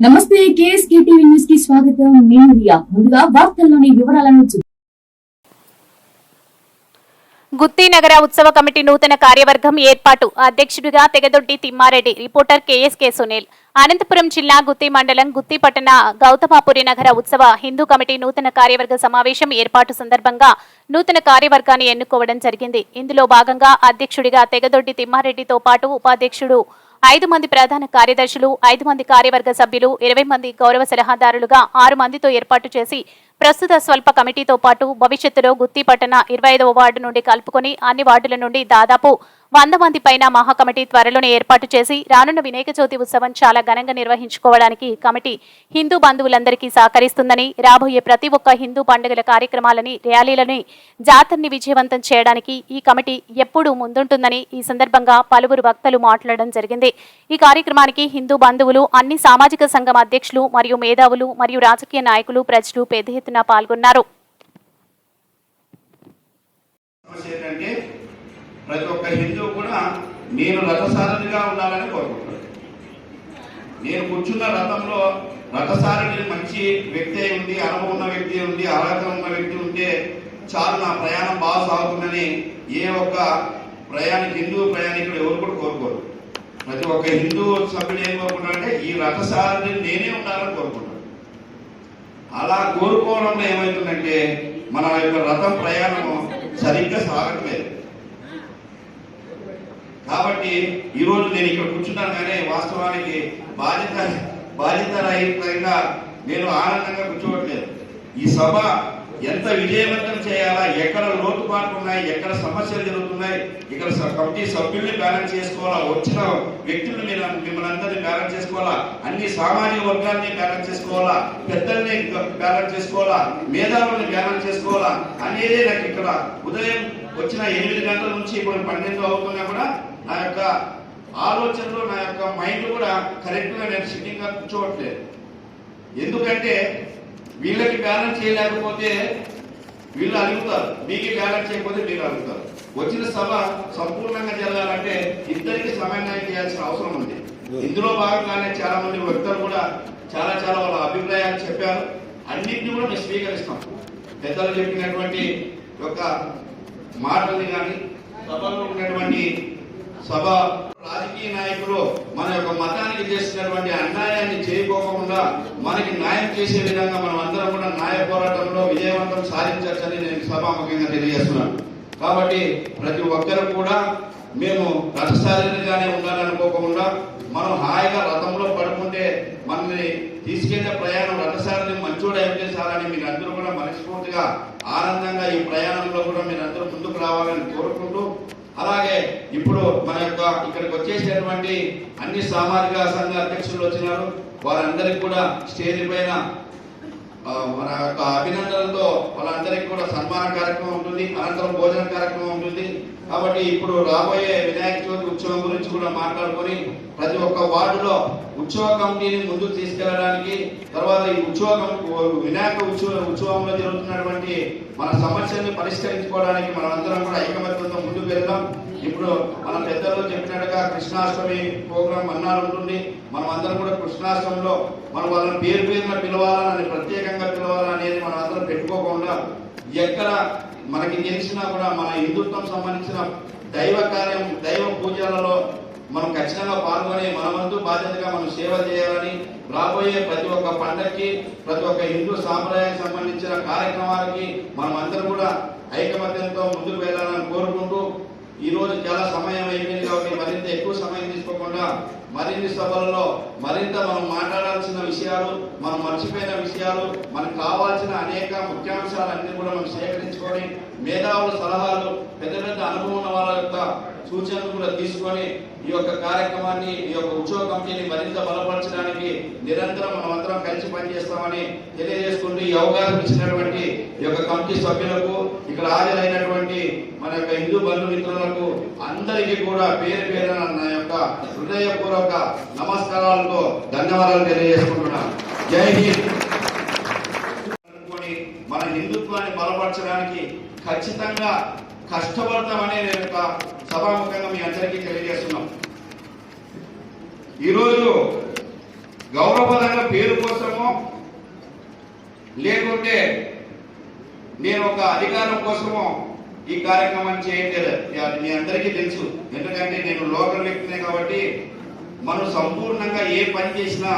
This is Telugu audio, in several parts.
నమస్తే కేఎస్కే టీవీ న్యూస్కి స్వాగతం. నేను రియా. ముందుగా వార్తల్లోని వివరాలను చూ- గుత్తి నగర ఉత్సవ కమిటీ నూతన కార్యవర్గం ఏర్పాటు. అధ్యక్షుడిగా తెగదొడ్డి తిమ్మారెడ్డి రిపోర్టర్ కేఎస్కే సునీల్. అనంతపురం జిల్లా గుత్తి మండలం గుత్తి పట్టణ గౌతమాపురి నగర ఉత్సవ హిందూ కమిటీ నూతన కార్యవర్గ సమావేశం ఏర్పాటు సందర్భంగా నూతన కార్యవర్గాన్ని ఎన్నుకోవడం జరిగింది. ఇందులో భాగంగా అధ్యక్షుడిగా తెగదొడ్డి తిమ్మారెడ్డితో పాటు ఉపాధ్యక్షుడు ఐదు మంది ప్రధాన కార్యదర్శులు ఐదు మంది కార్యవర్గ సభ్యులు ఇరవై మంది గౌరవ సలహాదారులుగా ఆరు మందితో ఏర్పాటు చేసి ప్రస్తుత స్వల్ప కమిటీతో పాటు భవిష్యత్తులో గుత్తి పట్టణ ఇరవై ఐదవ వార్డు నుండి కలుపుకొని అన్ని వార్డుల నుండి దాదాపు వంద మంది పైన మహాకమిటీ త్వరలోనే ఏర్పాటు చేసి రానున్న వినాయక చవితి ఉత్సవం చాలా ఘనంగా నిర్వహించుకోవడానికి కమిటీ హిందూ బంధువులందరికీ సహకరిస్తుందని రాబోయే ప్రతి ఒక్క హిందూ పండుగల కార్యక్రమాలని ర్యాలీలని జాతరని విజయవంతం చేయడానికి ఈ కమిటీ ఎప్పుడూ ముందుంటుందని ఈ సందర్భంగా పలువురు వక్తలు మాట్లాడడం జరిగింది. ఈ కార్యక్రమానికి హిందూ బంధువులు అన్ని సామాజిక సంఘం అధ్యక్షులు మరియు మేధావులు మరియు రాజకీయ నాయకులు ప్రజలు పెద్ద ఎత్తున పాల్గొన్నారు. ప్రతి ఒక్క హిందూ కూడా నేను రథసారథిగా ఉండాలని కోరుకుంటున్నాను. నేను కూర్చున్న రథంలో రథసారథి మంచి వ్యక్తి ఉంది అనుభవం ఉన్న వ్యక్తి ఉంది అర్హత ఉన్న వ్యక్తి ఉంటే చాలు నా ప్రయాణం బాగా సాగుతుందని ఏ ఒక్క ప్రయాణ హిందూ ప్రయాణికుడు ఎవరు కూడా కోరుకోరు. ప్రతి ఒక్క హిందూ సభ్యుడు ఏం కోరుకుంటారంటే ఈ రథసారథి నేనే ఉండాలని కోరుకుంటాను అలా కోరుకోవడంలో ఏమవుతుందంటే మన యొక్క రథం ప్రయాణం సరిగ్గా సాగట్లేదు. కాబట్టి ఈరోజు నేను ఇక్కడ కూర్చున్నాను కానీ వాస్తవానికి బాధ్యత బాధ్యత రహితంగా నేను ఆనందంగా కూర్చోవట్లేదు. ఈ సభ ఎంత విజయవంతం చేయాలా ఎక్కడ లోటుపాట్లు ఉన్నాయి ఎక్కడ సమస్యలు జరుగుతున్నాయి ఇక్కడ స- కమిటీ సభ్యుల్ని బ్యాలెన్స్ చేసుకోవాలా వచ్చిన వ్యక్తులు మీరు మిమ్మల్ని అందరినీ బ్యాలెన్స్ చేసుకోవాలా అన్ని సామాజిక వర్గాల్ని బ్యాలెన్స్ చేసుకోవాలా పెద్దల్ని బ్యాలెన్స్ చేసుకోవాలా మేధావుల్ని బ్యాలెన్స్ చేసుకోవాలా అనేది నాకు ఇక్కడ ఉదయం వచ్చిన ఎనిమిది గంటల నుంచి ఇప్పుడు పన్నెండు అవుతున్నా కూడా నా యొక్క ఆలోచనలు నా యొక్క మైండ్ కూడా కరెక్ట్గా నేను సిట్టింగ్గా కూర్చోవట్లేదు. ఎందుకంటే వీళ్ళకి బ్యాలెన్స్ చేయలేకపోతే వీళ్ళు అడుగుతారు మీకు బ్యాలెన్స్ చేయకపోతే మీరు అడుగుతారు వచ్చిన సభ సంపూర్ణంగా జరగాలంటే ఇద్దరికి సమన్వయం చేయాల్సిన అవసరం ఉంది. ఇందులో భాగంగానే చాలా మంది వ్యక్తులు కూడా చాలా చాలా వాళ్ళ అభిప్రాయాలు చెప్పారు. అన్నింటినీ కూడా మేము స్వీకరిస్తాం. పెద్దలు చెప్పినటువంటి యొక్క మాటల్ని కానీ సభలో ఉన్నటువంటి సభ రాజకీయ నాయకులు మన యొక్క మతానికి చేసినటువంటి అన్యాయాన్ని చేయకోకుండా మనకి న్యాయం చేసే విధంగా మనం అందరం కూడా న్యాయ పోరాటంలో విజయవంతం సాధించవచ్చని నేను సభాముఖంగా తెలియజేస్తున్నాను. కాబట్టి ప్రతి ఒక్కరు కూడా మేము రథసారిగానే ఉండాలనుకోకుండా మనం హాయిగా రథంలో పడుకుంటే మనల్ని తీసుకెళ్ళే ప్రయాణం రథసారిని మంచోడు అయితే మీరు అందరూ కూడా మనస్ఫూర్తిగా ఆనందంగా ఈ ప్రయాణంలో కూడా మీరు అందరూ ముందుకు రావాలని కోరుకుంటూ అలాగే ఇప్పుడు మన యొక్క ఇక్కడికి వచ్చేసినటువంటి అన్ని సామాజిక సంఘ అధ్యక్షులు వచ్చినారు. వారందరికి కూడా స్టేజ్ పైన మన యొక్క అభినందనలతో వాళ్ళందరికీ కూడా సన్మాన కార్యక్రమం ఉంటుంది. అనంతరం భోజన కార్యక్రమం ఉంటుంది. కాబట్టి ఇప్పుడు రాబోయే వినాయక చవితి ఉత్సవం గురించి కూడా మాట్లాడుకొని ప్రతి ఒక్క వార్డులో ఉత్సవ కమిటీని ముందుకు తీసుకెళ్ళడానికి తర్వాత ఈ ఉత్సవ వినాయక ఉత్సవ ఉత్సవంలో జరుగుతున్నటువంటి మన సమస్యల్ని పరిష్కరించుకోవడానికి మనమందరం కూడా ఐకమత్య వెళ్దాం ఇప్పుడు మన పెద్దలు చెప్పినట్టుగా కృష్ణాష్టమి ప్రోగ్రాం అన్నారు ఉంటుంది. మనం అందరం కూడా కృష్ణాష్టమిలో మనం వాళ్ళని పేరు పేరున పిలవాలని ప్రత్యేకంగా పిలవాలనేది మనం అందరం పెట్టుకోకుండా ఎక్కడ మనకి తెలిసినా కూడా మన హిందుత్వం సంబంధించిన దైవ కార్యం దైవ పూజలలో మనం ఖచ్చితంగా పాల్గొని మనమంతు బాధ్యతగా మనం సేవ చేయాలని రాబోయే ప్రతి ఒక్క పండక్కి ప్రతి ఒక్క హిందూ సాంప్రదాయానికి సంబంధించిన కార్యక్రమాలకి మనం అందరం కూడా ఐకమత్యంతో ముందుకు వెళ్ళాలని కోరుకుంటూ ఈ రోజు చాలా సమయం అయిపోయింది కాబట్టి మరింత ఎక్కువ సమయం తీసుకోకుండా మరిన్ని సభలలో మరింత మనం మాట్లాడాల్సిన విషయాలు మనం మర్చిపోయిన విషయాలు మనకు కావాల్సిన అనేక ముఖ్యాంశాలన్నీ కూడా మనం సేకరించుకొని మేధావుల సలహాలు పెద్ద పెద్ద అనుభవం ఉన్న వాళ్ళ యొక్క సూచనలు కూడా తీసుకొని ఈ యొక్క కార్యక్రమాన్ని ఈ యొక్క ఉత్సవ కమిటీని మరింత బలపరచడానికి నిరంతరం మనమందరం కలిసి పనిచేస్తామని తెలియజేసుకుంటూ ఈ అవకాశం ఇచ్చినటువంటి ఈ యొక్క కమిటీ సభ్యులకు ఇక్కడ హాజరైనటువంటి మన యొక్క హిందూ బంధుమిత్రులకు అందరికీ కూడా పేరు పేరు నా యొక్క హృదయపూర్వక నమస్కారాలతో ధన్యవాదాలు తెలియజేసుకుంటున్నాను. జై హింద్! మన హిందుత్వాన్ని బలపరచడానికి ఖచ్చితంగా కష్టపడతామని నేను ఒక సభాముఖంగా మీ అందరికీ తెలియజేస్తున్నాం. ఈరోజు గౌరవపరంగా పేరు కోసమో లేకుంటే నేను ఒక అధికారం కోసమో ఈ కార్యక్రమం చేయట్లేదు మీ అందరికీ తెలుసు. ఎందుకంటే నేను లోకల్ వ్యక్తినే కాబట్టి మనం సంపూర్ణంగా ఏ పని చేసినా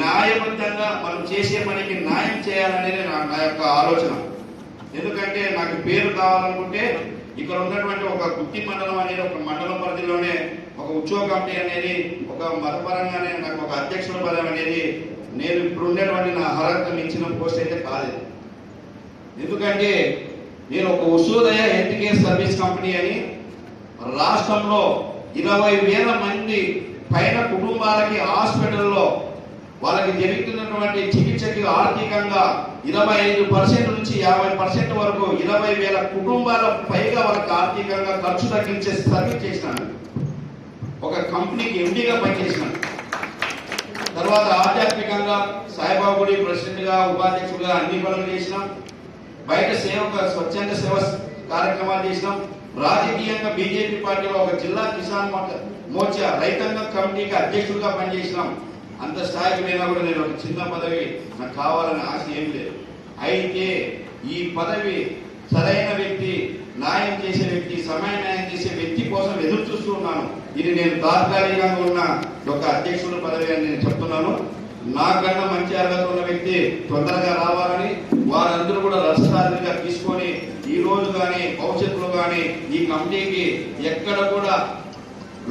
న్యాయబద్ధంగా మనం చేసే పనికి న్యాయం చేయాలనేది నా నా యొక్క ఆలోచన. ఎందుకంటే నాకు పేరు కావాలనుకుంటే ఇక్కడ ఉన్నటువంటి ఒక గుత్తి మండలం అనేది ఒక మండలం పరిధిలోనే ఒక ఉద్యోగ కమిటీ అనేది ఒక మతపరంగానే నాకు ఒక అధ్యక్షుల పదం అనేది నేను ఇప్పుడు ఉండేటువంటి నా అర్హత మించిన పోస్ట్ అయితే కాలేదు. ఎందుకంటే నేను ఒక ఉసూదయ హెల్త్ కేర్ సర్వీస్ కంపెనీ అని రాష్ట్రంలో ఇరవై వేల మంది పైన కుటుంబాలకి హాస్పిటల్లో వాళ్ళకి జరుగుతున్నటువంటి చికిత్సకి ఆర్థికంగా ఇరవై ఐదు పర్సెంట్ నుంచి యాభై పర్సెంట్ వరకు ఇరవై వేల కుటుంబాల పైగా వాళ్ళకి ఆర్థికంగా ఖర్చు తగ్గించే సర్వీస్ చేసినాను ఒక కంపెనీకి ఎండిగా పనిచేసినాను తర్వాత ఆధ్యాత్మికంగా సాయిబాబుడి గుడి ఉపాధ్యక్షుడిగా అన్ని పనులు చేసినాం. బయట సేవ స్వచ్ఛంద సేవ కార్యక్రమాలు చేసినాం. రాజకీయంగా బీజేపీ పార్టీలో ఒక జిల్లా కిసాన్ మోర్చా రైతాంగ కమిటీకి అధ్యక్షుడిగా పనిచేసినాం. అంత స్థాయికి పోయినా కూడా నేను ఒక చిన్న పదవి నాకు కావాలని ఆశ ఏం లేదు. అయితే ఈ పదవి సరైన వ్యక్తి న్యాయం చేసే వ్యక్తి సమయ న్యాయం చేసే వ్యక్తి కోసం ఎదురు చూస్తున్నాను ఇది నేను తాత్కాలికంగా ఉన్న ఒక అధ్యక్షుడు పదవి అని నేను చెప్తున్నాను. నాకన్నా మంచి అర్హత ఉన్న వ్యక్తి తొందరగా రావాలని వారందరూ కూడా రససారిగా తీసుకొని ఈ రోజు కానీ భవిష్యత్తులో కానీ ఈ కమిటీకి ఎక్కడ కూడా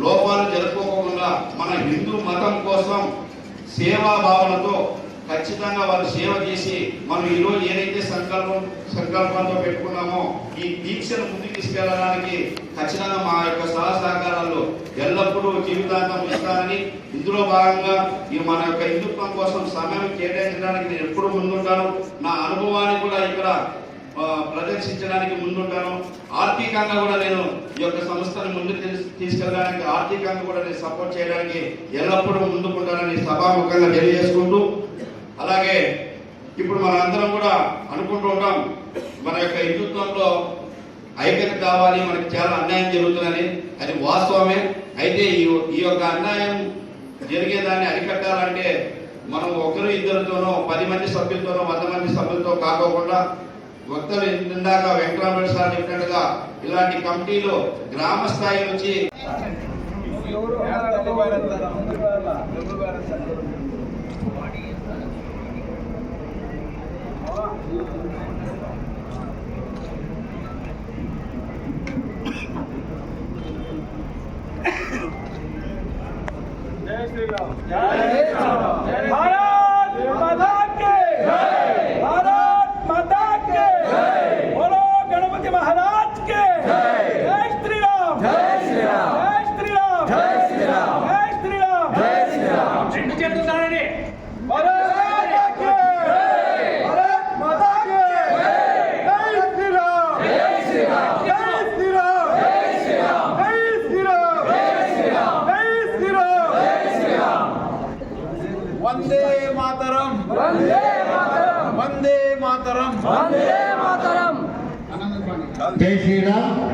లోపాలు జరుపుకోకుండా మన హిందూ మతం కోసం సేవా భావనతో ఖచ్చితంగా వారు సేవ చేసి మనం ఈ రోజు ఏదైతే సంకల్పం సంకల్పంతో పెట్టుకున్నామో ఈ దీక్షను ముందుకు తీసుకెళ్ళడానికి ఖచ్చితంగా మా యొక్క సహ సహకారాలు ఎల్లప్పుడూ జీవితాంతం ఇస్తానని ఇందులో భాగంగా ఈ మన యొక్క హిందుత్వం కోసం సమయం కేటాయించడానికి నేను ఎప్పుడు ముందుంటాను. నా అనుభవాన్ని కూడా ఇక్కడ ప్రదర్శించడానికి ముందుంటాను. ఆర్థికంగా కూడా నేను ఈ యొక్క సంస్థను ముందుకు తీసుకెళ్ళడానికి ఆర్థికంగా కూడా నేను సపోర్ట్ చేయడానికి ఎల్లప్పుడూ ముందుకుంటానని సభాముఖంగా తెలియజేసుకుంటూ అలాగే ఇప్పుడు మనందరం కూడా అనుకుంటూ ఉంటాం మన యొక్క హిందుత్వంలో ఐక్యత కావాలి మనకి చాలా అన్యాయం జరుగుతుందని. అది వాస్తవమే. అయితే ఈ ఈ యొక్క అన్యాయం జరిగేదాన్ని అరికట్టాలంటే మనం ఒకరు ఇద్దరితోనో పది మంది సభ్యులతోనో వంద మంది సభ్యులతో కాకోకుండా వక్తలు ఇందాక వెంకటరామరెడ్డి సార్ చెప్పినట్టుగా ఇలాంటి కమిటీలు గ్రామ స్థాయి నుంచి జయ శ్రీరామ్. జయ శ్రీరామ్. జై శ్రీరామ్